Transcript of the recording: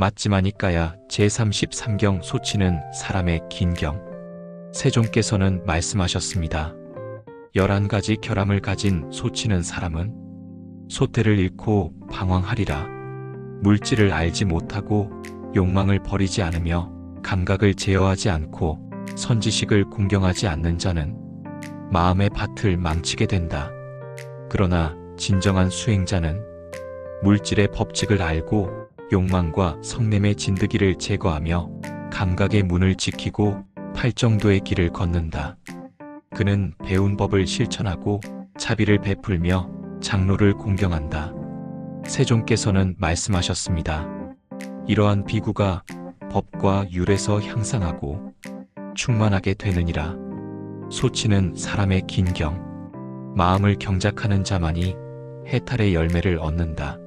맞지마니까야 제33경 소치는 사람의 긴 경. 세종께서는 말씀하셨습니다. 열한 가지 결함을 가진 소치는 사람은 소태를 잃고 방황하리라. 물질을 알지 못하고 욕망을 버리지 않으며 감각을 제어하지 않고 선지식을 공경하지 않는 자는 마음의 밭을 망치게 된다. 그러나 진정한 수행자는 물질의 법칙을 알고 욕망과 성냄의 진드기를 제거하며 감각의 문을 지키고 팔정도의 길을 걷는다. 그는 배운 법을 실천하고 자비를 베풀며 장로를 공경한다. 세종께서는 말씀하셨습니다. 이러한 비구가 법과 율에서 향상하고 충만하게 되느니라. 소치는 사람의 긴경, 마음을 경작하는 자만이 해탈의 열매를 얻는다.